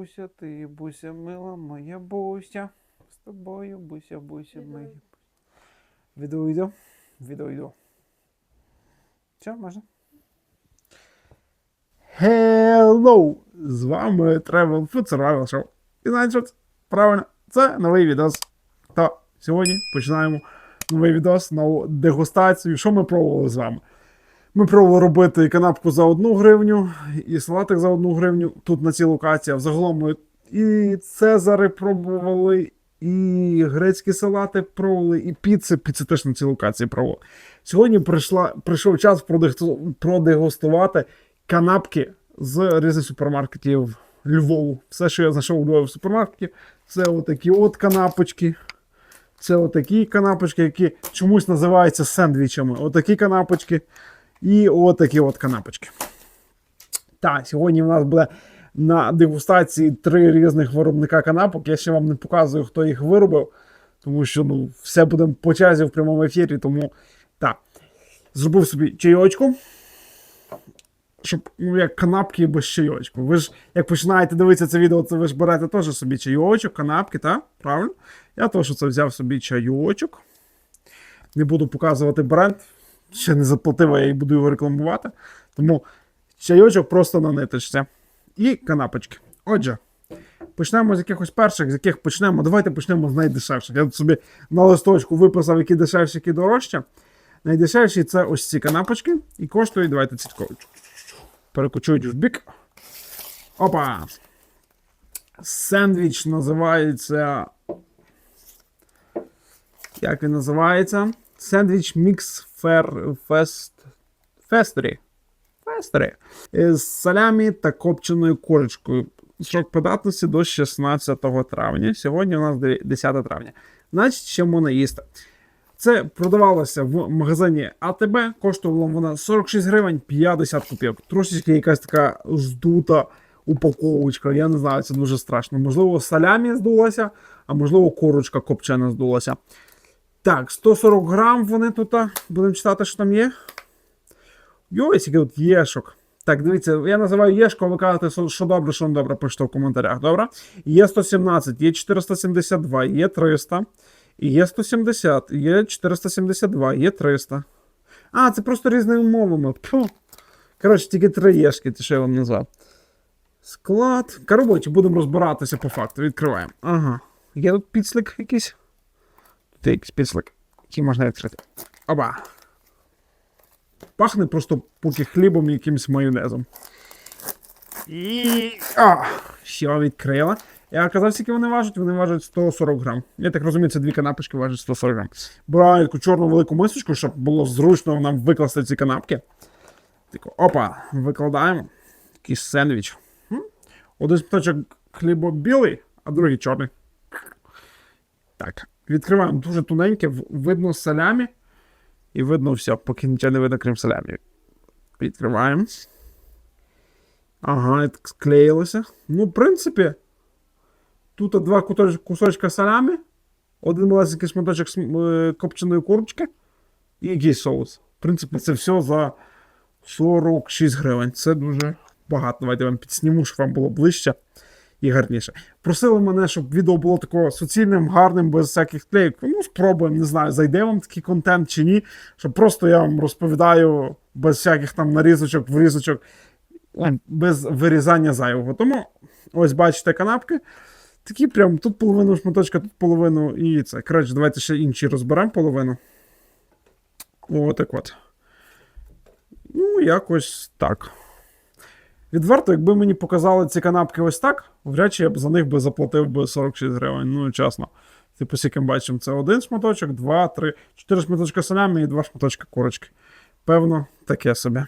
буся, ти буся, мила моя буся. З тобою, буся, буся, моя. Відео йду. Відео йду. Все, можна? Hello! З вами Travel Food Survival Show. І знаєте, що це? правильно, це новий відос. Та сьогодні починаємо новий відос, нову дегустацію. Що ми пробували з вами? Ми пробували робити канапку за одну гривню, і салатик за одну гривню тут на цій локації. Взагалом ми і Цезари пробували, і грецькі салати пробували, і піци. Піци теж на цій локації пробували. Сьогодні прийшла, прийшов час продегустувати канапки з різних супермаркетів Львову. Все, що я знайшов у Львові в супермаркеті, це отакі от канапочки. Це отакі канапочки, які чомусь називаються сендвічами. Отакі канапочки. І отакі от канапочки. Так, сьогодні в нас буде на дегустації три різних виробника канапок. Я ще вам не показую, хто їх виробив, тому що ну, все буде по часі в прямому ефірі. Тому так. Зробив собі чайочку. Щоб ну, як канапки без чайочку. Ви ж, як починаєте дивитися це відео, то ви ж берете теж собі чайочок, канапки, так? Правильно? Я теж це взяв собі чайочок. Не буду показувати бренд. Ще не заплатив, а я і буду його рекламувати. Тому чайочок просто на ниточці. І канапочки. Отже, почнемо з якихось перших, з яких почнемо. Давайте почнемо з найдешевших. Я тут собі на листочку виписав, які дешевші, які дорожчі. Найдешевші це ось ці канапочки. І коштують, давайте цітково. Перекочують в бік. Опа! Сендвіч називається. Як він називається? Сендвіч Мікс Фер Фест. Фестері. Фестері. З салямі та копченою курочкою. Срок придатності до 16 травня. Сьогодні у нас 10 травня. Значить, ще можна їсти. Це продавалося в магазині АТБ, коштувало вона 46 гривень 50 копійок. Трошечки якась така здута упаковочка. Я не знаю, це дуже страшно. Можливо, салямі здулася, а можливо, курочка копчена здулася. Так, 140 грам вони тут. Будемо читати, що там є. Йой, скільки тут єшок. Так, дивіться, я називаю єшко, а ви кажете, що- добре, що не добре, пишіть в коментарях. Добре? Є 117, є 472, є 300. І є 170, є 472, є 300. А, це просто різними мовами. Пфу. Коротше, тільки три єшки, ті, що я вам назвав. Склад. Коротше, будемо розбиратися по факту. Відкриваємо. Ага. Є тут підслик якийсь? Якийсь підслик, який можна відкрити. Оба. Пахне просто поки хлібом і якимось майонезом. І. А, ще відкрила. Я казав, скільки вони важать, вони важать 140 грам. Я так розумію, це дві канапочки важать 140 грам. Браю таку чорну велику мисочку, щоб було зручно нам викласти ці канапки. Тако, опа, викладаємо. Такий сендвіч. Один шматочок хлібо білий, а другий чорний. Так, відкриваємо дуже тоненьке, видно салямі. І видно все, поки нічого не видно, крім салямі. Відкриваємо. Ага, так склеїлося. Ну, в принципі, тут два кусочка салямі, один малесенький шматочок е, копченої курочки і якийсь соус. В принципі, це все за 46 гривень. Це дуже багато. Давайте я вам підсніму, щоб вам було ближче і гарніше. Просили мене, щоб відео було такого суцільним, гарним, без всяких клейок. Ну, спробуємо, не знаю, зайде вам такий контент чи ні. Щоб просто я вам розповідаю без всяких там нарізочок, врізочок, без вирізання зайвого. Тому ось бачите канапки. Такі прям тут половину шматочка, тут половину і це. Коротше, давайте ще інші розберемо половину. Отак от. Ну, якось так. Відверто, якби мені показали ці канапки ось так, вряд чи я б за них би заплатив би 46 гривень. Ну, чесно. Типу, скільки ми бачимо, це один шматочок, два, три, чотири шматочка салями і два шматочка курочки. Певно, таке собі.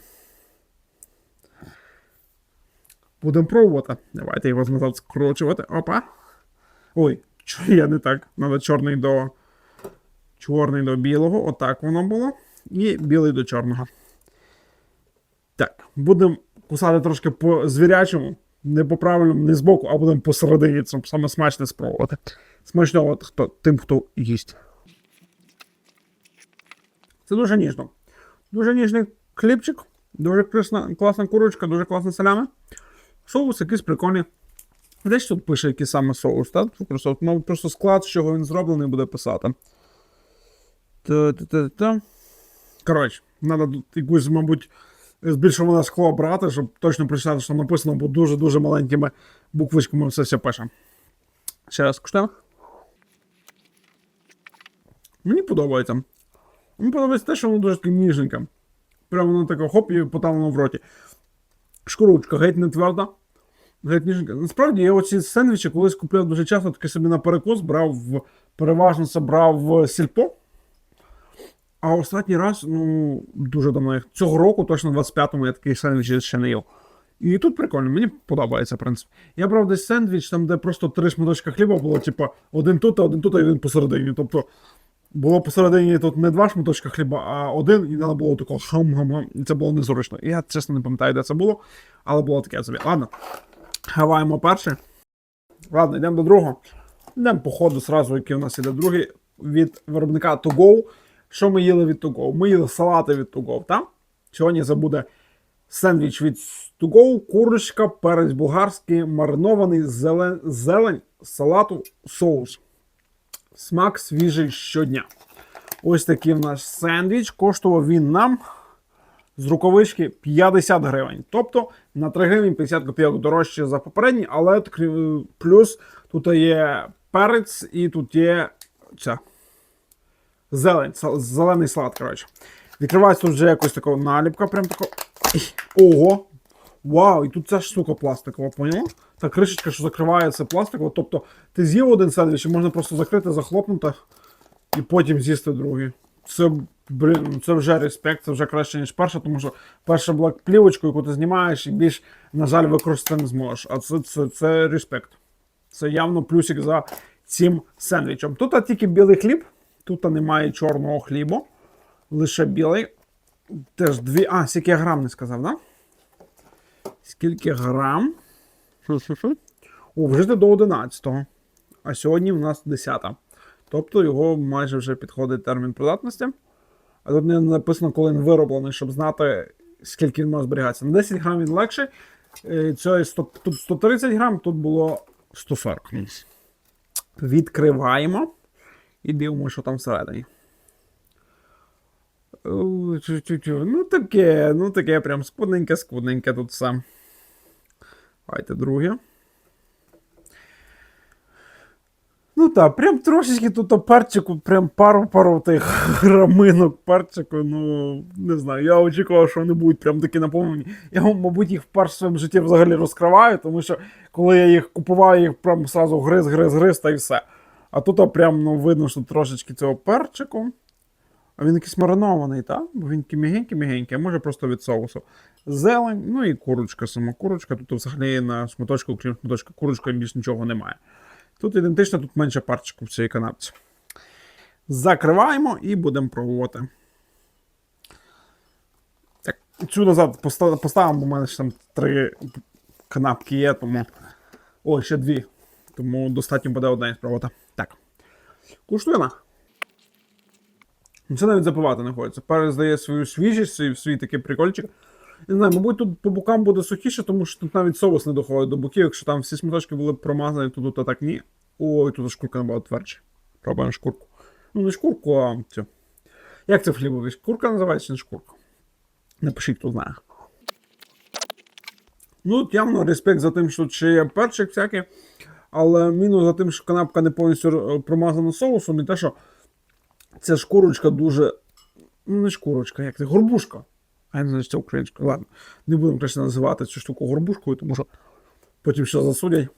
Будемо пробувати. Давайте його назад скручувати. Опа. Ой, чо я не так. Надо чорний до. Чорний до білого. Отак воно було. І білий до чорного. Так, будемо кусати трошки по звірячому. Не по правильному, не збоку, а будемо посередині. Це саме смачне спробувати. Смачного хто, тим, хто їсть. Це дуже ніжно. Дуже ніжний хлібчик, дуже класна, класна курочка, дуже класна салями. Соус якийсь прикольний. Десь тут пише, який саме соус, так? Мабуть, просто склад, з чого він зроблений, буде писати. Коротше, треба тут якусь, мабуть, збільшуване скло брати, щоб точно прочитати, що написано, бо дуже-дуже маленькими буквичками все все пише. Ще раз куштуємо. Мені подобається. Мені подобається те, що воно дуже таке ніжненьке. Прямо воно таке хоп і поталено в роті. Шкурочка геть не тверда. Геть ніжненька. Насправді я оці сендвічі колись купляв дуже часто, таки собі на перекус брав переважно це брав в сільпо. А останній раз, ну, дуже давно, як цього року, точно в 25-му, я такий сендвіч ще не їв. І тут прикольно, мені подобається, в принципі. Я брав десь сендвіч, там, де просто три шматочка хліба було, типу, один тут, один тут, і один посередині. Тобто, було посередині тут не два шматочка хліба, а один, і треба було такого хам-хам-хам, і це було незручно. Я чесно не пам'ятаю, де це було, але було таке собі. Ладно, хаваємо перше. Ладно, йдемо до другого. Йдемо по ходу зразу, який у нас іде другий від виробника To Go. Що ми їли від To Ми їли салати від Go, так? Сьогодні це буде сендвіч від Go, курочка, перець болгарський, маринований зелень, зелень салату, соус. Смак свіжий щодня. Ось такий в нас сендвіч. Коштував він нам з рукавички 50 гривень. Тобто на 3 гривні 50 копійок дорожче за попередній, але плюс тут є перець і тут є ця зелень, зелений салат, коротше. Відкривається тут вже якось така наліпка, прям тако. Ого! Вау, і тут ця штука пластикова, поняла? Та кришечка, що закриває, це пластикова. Тобто ти з'їв один сендвіч, і можна просто закрити, захлопнути і потім з'їсти другий. Це, блін, це вже респект, це вже краще, ніж перша, тому що перша була плівочкою, яку ти знімаєш, і більш, на жаль, використати не зможеш. А це, це, це респект. Це явно плюсик за цим сендвічем. Тут а, тільки білий хліб, тут немає чорного хлібу, лише білий. Теж дві. А, скільки я грам не сказав, да? Скільки грам? О, вжити до 11-го. А сьогодні в нас 10. Тобто його майже вже підходить термін придатності. А тут не написано, коли він вироблений, щоб знати, скільки він може зберігатися. На 10 грам він легший. Е, Цього 100, тут 130 грам, тут було 140. Відкриваємо і дивимося, що там всередині. Ну таке, ну таке прям скудненьке, скудненьке тут все. Давайте друге. Ну так, прям трошечки тут перчику, прям пару-пару тих граминок перчику. Ну, не знаю. Я очікував, що вони будуть прям такі наповнені. Я, мабуть, їх вперше в своєму житті взагалі розкриваю, тому що коли я їх купував, їх прям сразу гриз, гриз, гриз та й все. А тут прям ну, видно, що трошечки цього перчику. А він якийсь маринований, так? Бо він мігенький-мігенький, а може просто від соусу. Зелень, ну і курочка, сама курочка. Тут взагалі на шматочку, крім шматочка курочка, більш нічого немає. Тут ідентично, тут менше парчику в цій канапці. Закриваємо і будемо пробувати. Так, цю назад поставимо, бо в мене ще там три канапки є, тому. О, ще дві. Тому достатньо буде одна і спробувати. Куштуємо. Це навіть запивати не хочеться. Перець свою свіжість, свій, свій такий прикольчик. Не знаю, мабуть, тут по бокам буде сухіше, тому що тут навіть соус не доходить до боків. Якщо там всі сміточки були промазані, то тут так ні. Ой, тут шкурка набагато твердше. Пробуємо шкурку. Ну, не шкурку, а цю. Як це хлібові? Шкурка називається чи не шкурка? Напишіть, хто знає. Ну, тут явно респект за тим, що є перчик всякий. Але мінус за тим, що канапка не повністю е, промазана соусом, і те, що ця шкурочка дуже. Ну, не шкурочка, як це? Горбушка. А я не знаю, що це українською. Ладно, не будемо краще називати цю штуку горбушкою, тому що потім ще засудять.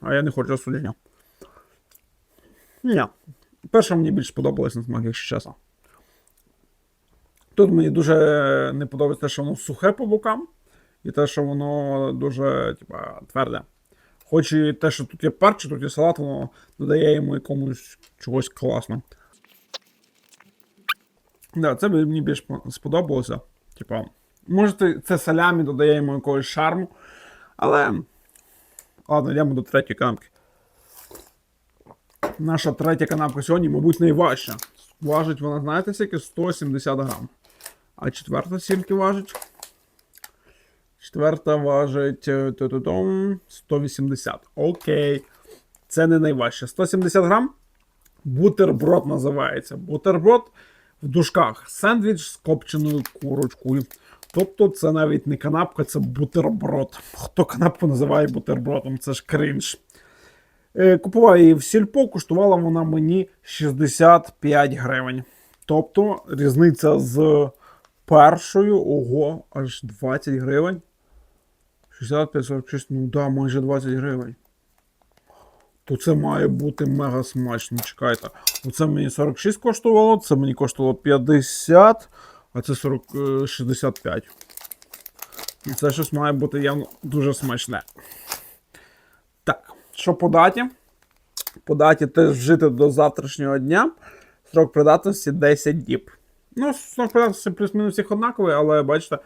А я не хочу засудення. Ні. Перша мені більше сподобалась на смак, якщо чесно. Тут мені дуже не подобається те, що воно сухе по бокам, і те, що воно дуже типа, тверде. Хоч і те, що тут є перчик, тут є салат, воно додає йому якомусь чогось класно. Да, це мені більш сподобалося. Типа, може, ти- це салямі додає йому якогось шарму. Але. Ладно, йдемо до третьої канапки. Наша третя канапка сьогодні, мабуть, найважча. Важить вона, знаєте, скільки? 170 грам. А четверта скільки важить? Четверта важить е, 180. Окей. Це не найважче. 170 грам. Бутерброд називається. Бутерброд в дужках. Сендвіч з копченою курочкою. Тобто це навіть не канапка, це бутерброд. Хто канапку називає бутербродом? Це ж кринж. Е, Купував її в сільпо, коштувала вона мені 65 гривень. Тобто різниця з першою, ого, аж 20 гривень. 65, 46, ну да, майже 20 гривень. То це має бути мега смачно. Чекайте. Оце мені 46 коштувало, це мені коштувало 50, а це 40, е, 65. І це щось має бути явно дуже смачне. Так, що по даті? По даті теж вжити до завтрашнього дня. Срок придатності 10 діб. Ну, срок придатності плюс-мінус всіх однаковий, але бачите,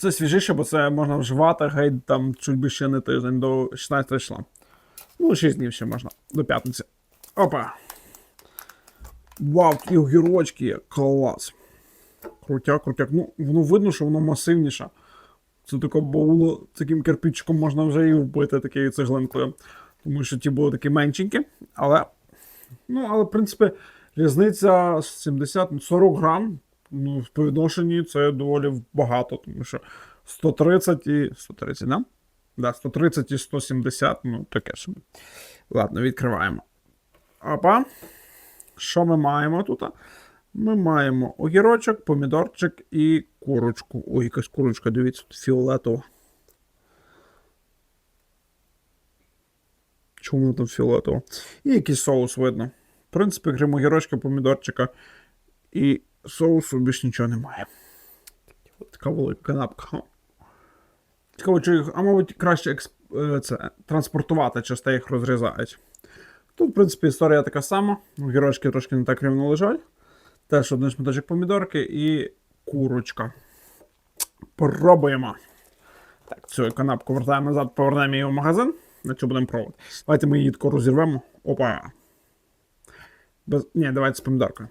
це свіжіше, бо це можна вживати геть там чуть би ще не тиждень до 16 числа. Ну, 6 днів ще можна, до п'ятниці. Опа. Вау, і огірочки. Клас. Крутяк, крутяк. Ну, воно видно, що воно масивніше. Це таке було таким кирпичиком можна вже і вбити такою цеглинкою. Тому що ті були такі меншенькі. Але. Ну, але, в принципі, різниця 70 40 грам. Ну, в повідношенні це доволі багато, тому що 130 і. 130, да? Да, 130 і 170, ну таке собі. Ладно, відкриваємо. Опа. Що ми маємо тут? Ми маємо огірочок, помідорчик і курочку. Ой, якась курочка, дивіться, тут фіолетова. Чому там фіолетова? І якийсь соус видно. В принципі, крім огірочка, помідорчика і соусу більш нічого немає. Така велика канапка. Цікаво, чи їх, а мабуть, краще експ... е, це, транспортувати, часто їх розрізають. Тут, в принципі, історія така сама. Огірочки трошки не так рівно лежать. Теж один шматочок помідорки і курочка. Пробуємо. Так, цю канапку вертаємо назад, повернемо її в магазин. На цю будемо пробувати. Давайте ми її тако розірвемо. Опа. Без... Ні, давайте з помідоркою.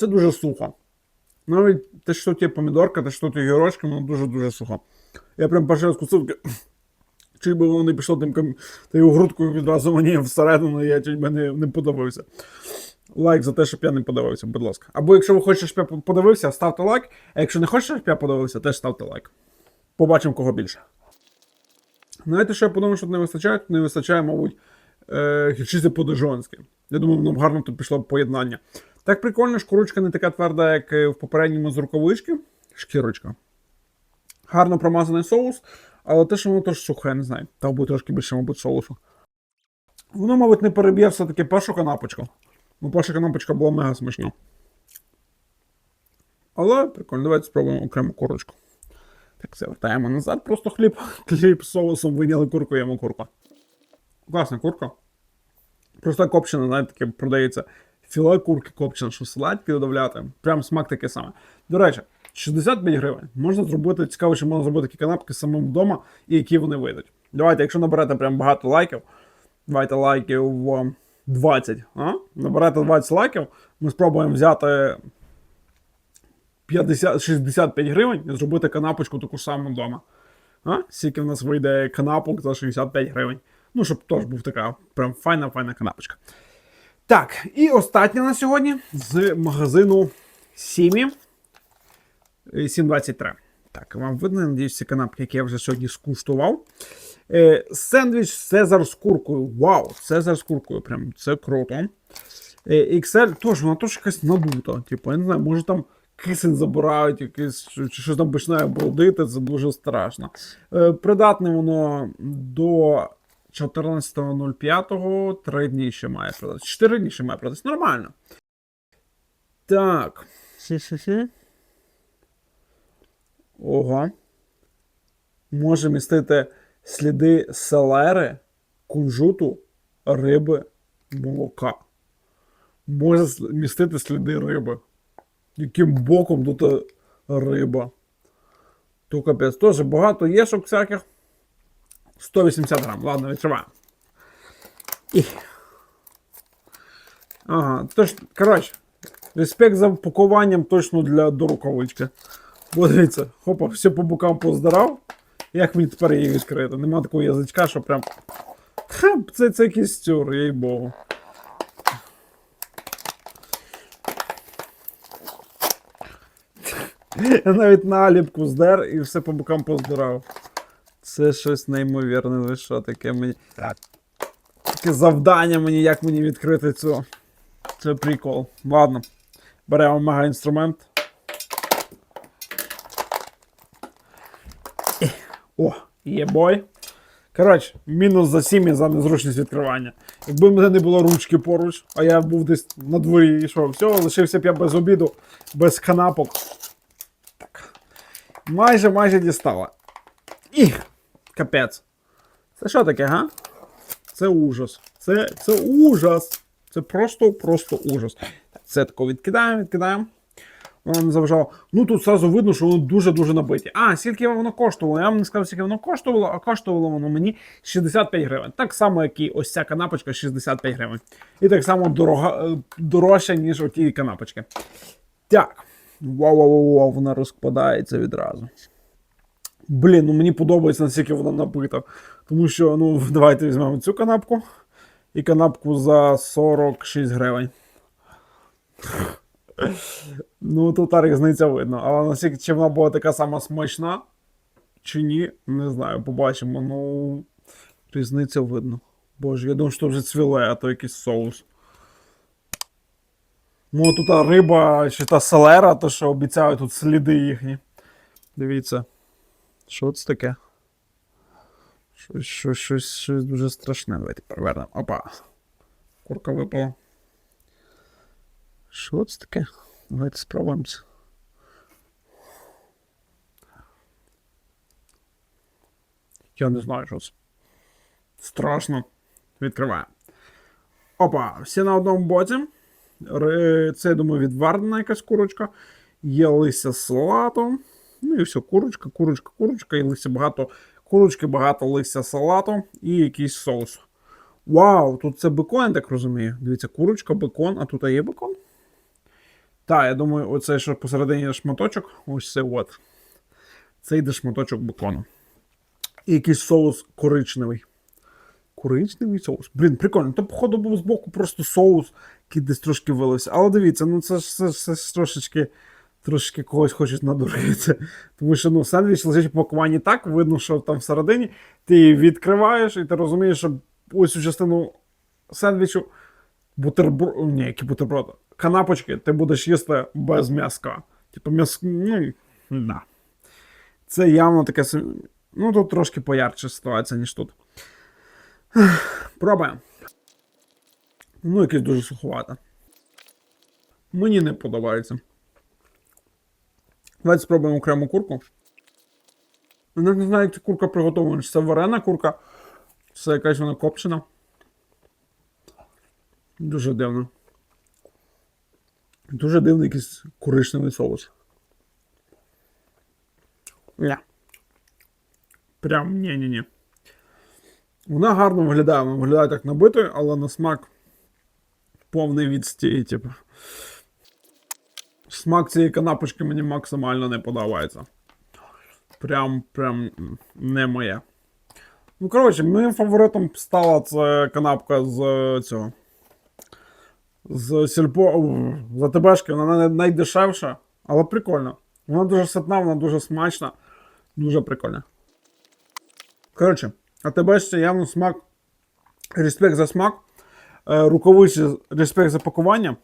Це дуже сухо. Навіть те, що є помідорка, те, що є гірочки, воно дуже-дуже сухо. Я прям перший раз кусив, чуть би воно не пішло тим тією грудкою відразу мені всередину, я чуть би не, не подивився. Лайк за те, щоб я не подивився, будь ласка. Або якщо ви хочете, щоб я подивився, ставте лайк. А якщо не хочете, щоб я подивився, теж ставте лайк. Побачимо кого більше. Знаєте, що я подумав, що не вистачає? Не вистачає, мабуть, е, гірчиці по-дижонськи. Я думаю, нам гарно тут пішло поєднання. Так прикольно, шкурочка не така тверда, як е, в попередньому з рукавички. Шкірочка. Гарно промазаний соус, але те, що воно теж сухе, не знаю. Там буде трошки більше, мабуть, соусу. Воно, мабуть, не переб'є все-таки першу канапочку. Ну, перша канапочка була мега смачна. Але прикольно, давайте спробуємо окрему курочку. Так, все, вертаємо назад, просто хліб. Хліб з соусом виняли курку, їмо курку. Класна курка. Просто копчена, знаєте, таке продається філе курки копчене, що салатки додавляти. Прям смак такий саме. До речі, 65 гривень. Можна зробити, цікаво, чи можна зробити такі канапки самим вдома і які вони вийдуть. Давайте, якщо наберете прям багато лайків, давайте лайків е, 20. А? Наберете 20 лайків, ми спробуємо взяти 50, 65 гривень і зробити канапочку таку ж саму вдома. А? Скільки в нас вийде канапок за 65 гривень. Ну, щоб теж був така прям файна, файна канапочка. Так, і останнє на сьогодні з магазину Сімі 723. Так, вам видно, надіюсь, ці канапки, які я вже сьогодні скуштував. Е, сендвіч Цезар з куркою. Вау! Цезар з куркою. Прям це круто. Е, XL, теж вона теж якась надута. Типу, я не знаю, може там кисень забирають, якийсь, чи щось там починає бродити, це дуже страшно. Е, придатне воно до 14.05, 3 дні ще має продатися. 4 дні ще має продатися. Нормально. Так. Ого. Може містити сліди селери, кунжуту, риби, молока. Може містити сліди риби. Яким боком тут е, риба? То капець. Теж багато єшок всяких. 180 грам. Ладно, відкриваємо. Ага, тож, коротше, респект за пакуванням точно для до рукавички. Бо дивіться, хопа, все по бокам поздарав. Як мені тепер її відкрити? Нема такого язичка, що прям. Ха, це, це якийсь стюр, їй богу. Я навіть наліпку здер і все по бокам поздирав. Це щось неймовірне, ви що таке мені. Таке завдання мені, як мені відкрити цю. Це прикол. Ладно. Беремо мега інструмент. О, є бой. Коротше, мінус за 7 за незручність відкривання. Якби в мене не було ручки поруч, а я був десь на дворі і що, все, лишився б я без обіду, без канапок. Так. Майже майже дістала. І капець. Це що таке, га? Це ужас. Це, це ужас. Це просто, просто ужас. Це тако відкидаємо, відкидаємо. Воно не заважало. Ну тут зразу видно, що воно дуже-дуже набиті. А, скільки воно коштувало? Я вам не сказав, скільки воно коштувало, а коштувало воно мені 65 гривень. Так само, як і ось ця канапочка 65 гривень. І так само дорога, е, дорожча, ніж оті канапочки. Так. Вау-вау-вау, вона розкладається відразу. Блін, ну мені подобається, наскільки вона набита. Тому що, ну, давайте візьмемо цю канапку і канапку за 46 гривень. Ну, тут та різниця видно. Але наскільки чи вона була така сама смачна, чи ні, не знаю, побачимо. Ну, різниця видно. Боже, я думаю, що вже цвіле, а то якийсь соус. Ну, тут риба чи та селера, то що обіцяють тут сліди їхні. Дивіться. Що це таке? Щось, щось, щось, щось дуже страшне. Давайте перевернемо. Опа. Курка випала. Що це таке? Давайте спробуємо це. Я не знаю, що це. Страшно. Відкриваю. Опа, всі на одному боці. Це, я думаю, відварена якась курочка. Є листя з салату. Ну і все, курочка, курочка, курочка, і листя багато курочки, багато листя салату і якийсь соус. Вау, тут це бекон, я так розумію. Дивіться, курочка, бекон, а тут є бекон? Так, я думаю, оце що посередині шматочок, ось це от. Це йде шматочок бекону. І якийсь соус коричневий. Коричневий соус. Блін, прикольно. То, походу, був збоку просто соус, який десь трошки вилився. Але дивіться, ну це ж це, трошечки. Трошки когось хочуть надурити. Тому що ну, сендвіч лежить в пакуванні так, видно, що там всередині. Ти її відкриваєш, і ти розумієш, що ось цю частину сендвічу бутерброд. Ні, які бутерброди. Канапочки ти будеш їсти без м'яска. Типу м'ясо. Ну, да. Це явно таке. Ну, тут трошки поярче ситуація, ніж тут. Пробуємо. Ну, якесь дуже суховате. Мені не подобається. Давайте спробуємо окрему курку. Я не знаю, як ця курка приготовлена. Чи це варена курка, чи це якась вона копчена. Дуже дивно. Дуже дивний якийсь коричневий соус. Ля. Прям ні-ні-ні. Вона гарно виглядає, вона виглядає так набитою, але на смак повний відстій, типу. Смак цієї канапочки мені максимально не подобається. Прям, прям не моє. Ну, коротше, моїм фаворитом стала ця канапка з е, цього. З сільпо. з АТБшки, вона найдешевша, але прикольна. Вона дуже ситна, вона дуже смачна, дуже прикольна. Коротше, АТБшці явно смак. Респект за смак. Е, Рукавиці респект за пакування.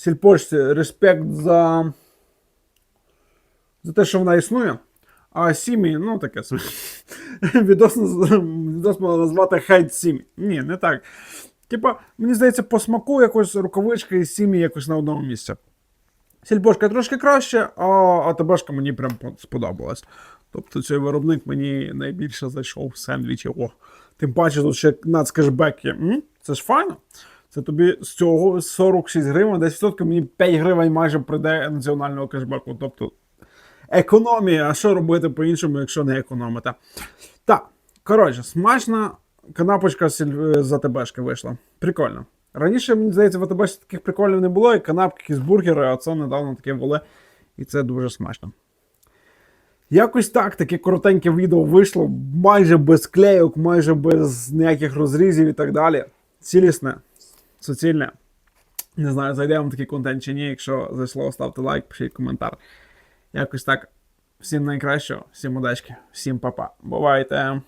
Сільпочці респект за. за те, що вона існує. А Сімі, ну таке собі. Відносно, відносно можна назвати хейт Сімі. Ні, не так. Типа, мені здається, по смаку якось рукавичка і Сімі якось на одному місці. Сільпошка трошки краще, а АТБшка мені прям сподобалась. Тобто цей виробник мені найбільше зайшов в сендвічі. О, тим паче тут ще нацкешбек є. М? Це ж файно. Це тобі з цього 46 гривень, 10% мені 5 гривень майже прийде національного кешбеку. Тобто економія, а що робити по-іншому, якщо не економити? Так, коротше, смачна канапочка з АТБшки вийшла. Прикольно. Раніше, мені здається, в АТБшці таких прикольних не було, і канапки, якісь бургери, а це недавно таке були. І це дуже смачно. Якось так, таке коротеньке відео вийшло, майже без клейок, майже без ніяких розрізів і так далі. Цілісне, суцільне. Не знаю, зайде вам такий контент чи ні. Якщо зайшло, ставте лайк, пишіть коментар. Якось так. Всім найкращого, всім удачки, всім па-па. Бувайте!